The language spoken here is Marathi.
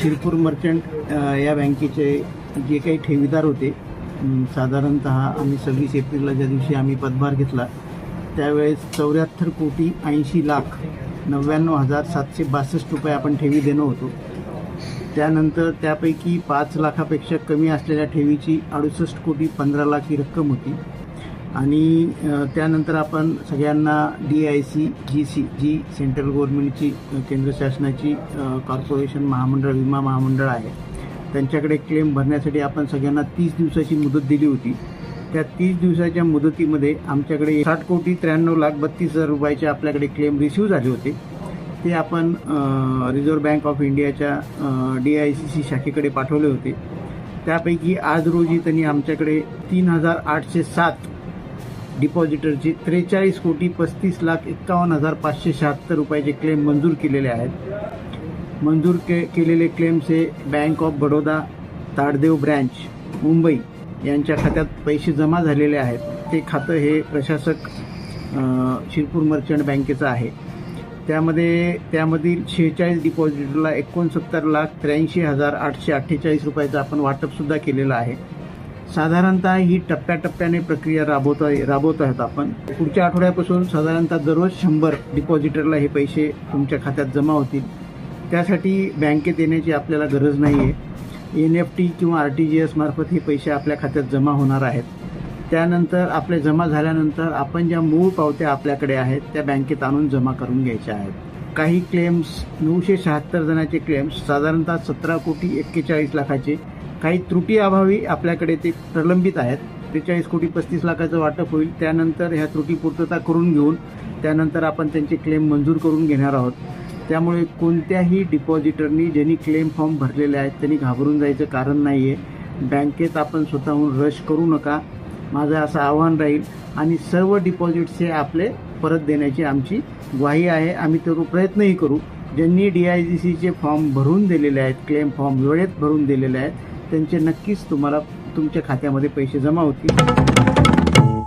शिरपूर मर्चंट या बँकेचे जे काही ठेवीदार होते साधारणत आम्ही सव्वीस एप्रिलला ज्या दिवशी आम्ही पदभार घेतला त्यावेळेस चौऱ्याहत्तर कोटी ऐंशी लाख नव्याण्णव हजार सातशे बासष्ट रुपये आपण ठेवी देणं होतो. त्यानंतर त्यापैकी पाच लाखापेक्षा कमी असलेल्या ठेवीची अडुसष्ट कोटी पंधरा लाख ही रक्कम होती. आणि त्यानंतर आपण सगळ्यांना D I C G C G central गव्हर्नमेंटची केंद्र शासनाची कॉर्पोरेशन महामंडळ विमा महामंडळ आहे. त्यांच्याकडे क्लेम भरण्यासाठी आपण सगळ्यांना तीस दिवसाची मुदत दिली होती. त्या तीस दिवसाच्या मुदतीमध्ये आमच्याकडे साठ कोटी त्र्याण्णव लाख बत्तीस हजार रुपयाचे आपल्याकडे क्लेम रिसिव्ह झाले होते. ते आपण रिझर्व्ह बँक ऑफ इंडियाच्या डी आय सी सी शाखेकडे पाठवले होते. त्यापैकी आज रोजी त्यांनी आमच्याकडे तीन हजार आठशे सात डिपॉझिटरचे त्रेचाळीस कोटी पस्तीस लाख एक्कावन्न हजार पाचशे शहात्तर रुपयाचे क्लेम मंजूर केलेले आहेत. मंजूर के केलेले क्लेम्स हे बँक ऑफ बडोदा ताडदेव ब्रँच मुंबई यांच्या खात्यात पैसे जमा झालेले आहेत. ते खातं हे प्रशासक शिरपूर मर्चंट बँकेचं आहे. त्यामध्ये त्यामधील शेहेचाळीस डिपॉझिटरला एकोणसत्तर लाख त्र्याऐंशी हजार आठशे अठ्ठेचाळीस रुपयाचं आपण वाटपसुद्धा केलेलं आहे. साधारणतः ही टप्प्याटप्प्याने प्रक्रिया राबवत राबवत आहोत आपण. पुढच्या आठवड्यापासून साधारणतः दररोज शंभर डिपॉझिटरला हे पैसे तुमच्या खात्यात जमा होतील. त्यासाठी बँकेत येण्याची आपल्याला गरज नाही आहे एन एफ टी किंवा आर टी जी एस मार्फत हे पैसे आपल्या खात्यात जमा होणार आहेत. त्यानंतर आपले जमा झाल्यानंतर आपण ज्या मूळ पावत्या आपल्याकडे आहेत त्या बँकेत आणून जमा करून घ्यायच्या आहेत. काही क्लेम्स नऊशे शहात्तर जणांचे क्लेम्स साधारणतः सतरा कोटी एक्केचाळीस लाखाचे काही त्रुटी अभावी आपल्याकडे ते प्रलंबित आहेत. त्रेचाळीस कोटी पस्तीस लाखाचं वाटप होईल. त्यानंतर ह्या त्रुटी पूर्तता करून घेऊन त्यानंतर आपण त्यांचे क्लेम मंजूर करून घेणार आहोत. त्यामुळे कोणत्याही डिपॉझिटरनी ज्यांनी क्लेम फॉर्म भरलेले आहेत त्यांनी घाबरून जायचं कारण नाही आहे बँकेत आपण स्वतःहून रश करू नका. माझं असं आव्हान राहील. आणि सर्व डिपॉझिट्स हे आपले परत देण्याची आमची ग्वाही आहे. आम्ही तो प्रयत्नही करू. ज्यांनी डी आय जी सीचे फॉर्म भरून दिलेले आहेत क्लेम फॉर्म वेळेत भरून दिलेले आहेत त्यांचे नक्कीच तुम्हाला तुमच्या खात्यामध्ये पैसे जमा होतील.